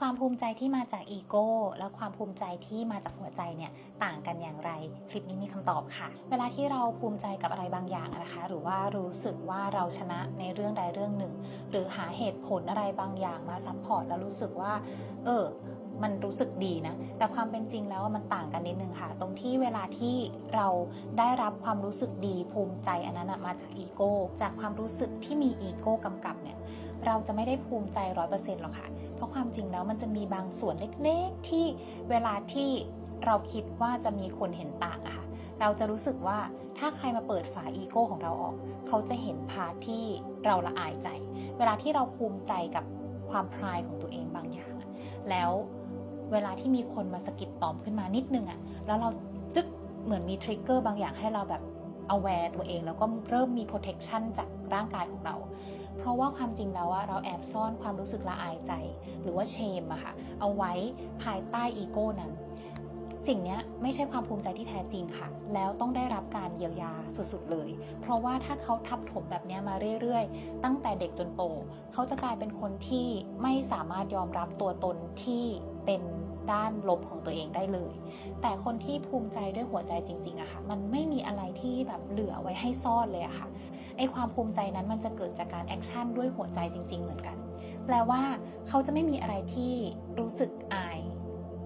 ความภูมิใจที่มาจากอีโก้และความภูมิใจที่มาจากหัวใจเนี่ยต่างกันอย่างไร คลิปนี้มีคำตอบค่ะ เวลาที่เราภูมิใจกับอะไรบางอย่างนะคะ หรือว่ารู้สึกว่าเราชนะในเรื่องใดเรื่องหนึ่ง หรือหาเหตุผลอะไรบางอย่างมาซัพพอร์ตแล้วรู้สึกว่า เออมันรู้สึกดีนะ แต่ความเป็นจริงแล้วมันต่างกันนิดนึงค่ะ ตรงที่เวลาที่เราได้รับความรู้สึกดีภูมิใจอันนั้นมาจากอีโก้ จากความรู้สึกที่มีอีโก้กำกับเนี่ย เราจะไม่ได้ภูมิใจร้อยเปอร์เซ็นต์หรอกค่ะ เพราะความจริงแล้วมันจะมีบางส่วนเล็กๆ ที่เวลาที่เราคิดว่าจะมีคนเห็นต่างอะค่ะ เราจะรู้สึกว่าถ้าใครมาเปิดฝาอีโก้ของเราออก เขาจะเห็นพาร์ทที่เราละอายใจ เวลาที่เราภูมิใจกับความพรายของตัวเองบางอย่าง แล้วเวลาที่มีคนมาสะกิดตอมขึ้นมานิดนึงอะแล้วเราจึ๊กเหมือนมีทริกเกอร์บางอย่างให้เราแบบ aware ตัวเอง แล้วก็เริ่มมี protection จากร่างกายของเรา เพราะว่าความจริงแล้วว่าเราแอบซ่อนความรู้สึกละอายใจ หรือว่าเชมอะค่ะเอาไว้ภายใต้อีโก้นั้น สิ่งนี้ไม่ใช่ความภูมิใจที่แท้จริงค่ะ แล้วต้องได้รับการเยียวยาสุดๆเลย เพราะว่าถ้าเขาทับถมแบบนี้มาเรื่อยๆ ตั้งแต่เด็กจนโต เขาจะกลายเป็นคนที่ไม่สามารถยอมรับตัวตนที่เป็นด้านลบของตัวเองได้เลย แต่คนที่ภูมิใจด้วยหัวใจจริงๆอะค่ะ มันไม่มีอะไรที่แบบเหลือไว้ให้ซ่อนเลยอะค่ะ ไอความภูมิใจนั้นมันจะเกิดจากการแอคชั่นด้วยหัวใจจริง ๆ เหมือนกัน แปลว่าเขาจะไม่มีอะไรที่รู้สึกอาย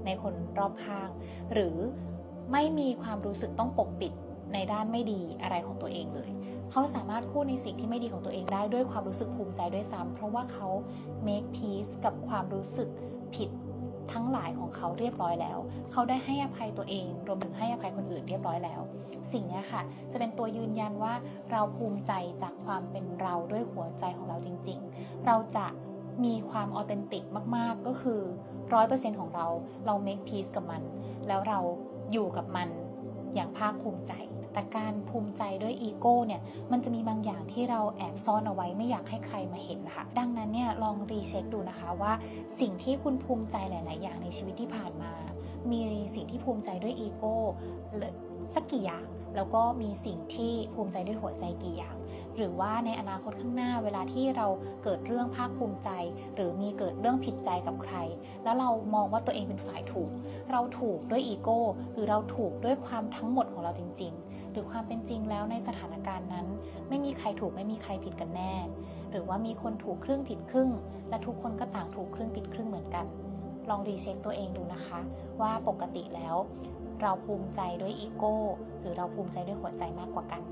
ในคนรอบข้าง หรือไม่มีความรู้สึกต้องปกปิดในด้านไม่ดีอะไรของตัวเองเลย เขาสามารถพูดในสิ่งที่ไม่ดีของตัวเองได้ด้วยความรู้สึกภูมิใจด้วยซ้ำเพราะว่าเขา make peace กับความรู้สึกผิดทั้งหลายของเขาเรียบร้อยแล้ว เขาได้ให้อภัยตัวเอง รวมถึงให้อภัยคนอื่นเรียบร้อยแล้ว สิ่งนี้ค่ะ จะเป็นตัวยืนยันว่าเราภูมิใจจากความเป็นเราด้วยหัวใจของเราจริง ๆ เราจะ มีความออเทนติกมาก ๆ ก็คือร้อยเปอร์เซ็นของเราเรา make peace กับมัน แล้วเราอยู่กับมันอย่างภาคภูมิใจ แต่การภูมิใจด้วยอีโก้เนี่ยมันจะมีบางอย่างที่เราแอบซ่อนเอาไว้ไม่อยากให้ใครมาเห็นนะคะ ดังนั้นเนี่ยลองรีเช็คดูนะคะว่าสิ่งที่คุณภูมิใจหลาย ๆ อย่างในชีวิตที่ผ่านมา มีสิ่งที่ภูมิใจด้วยอีโก้ สักกี่อย่าง แล้วก็มีสิ่งที่ภูมิใจด้วยหัวใจกี่อย่าง หรือว่าในอนาคตข้างหน้าเวลาที่เราเกิดเรื่องภาคภูมิใจ หรือมีเกิดเรื่องผิดใจกับใคร แล้วเรามองว่าตัวเองเป็นฝ่ายถูก เราถูกด้วยอีโก้หรือเราถูกด้วยความทั้งหมดของเราจริง ๆ หรือความเป็นจริงแล้วในสถานการณ์นั้น ไม่มีใครถูกไม่มีใครผิดกันแน่ หรือว่ามีคนถูกครึ่งผิดครึ่ง และทุกคนก็ต่างถูกครึ่งผิดครึ่งเหมือนกัน ลองรีเช็คตัวเองดูนะคะ ว่าปกติแล้ว เราภูมิใจด้วยอีโก้หรือเราภูมิใจด้วยหัวใจมากกว่ากัน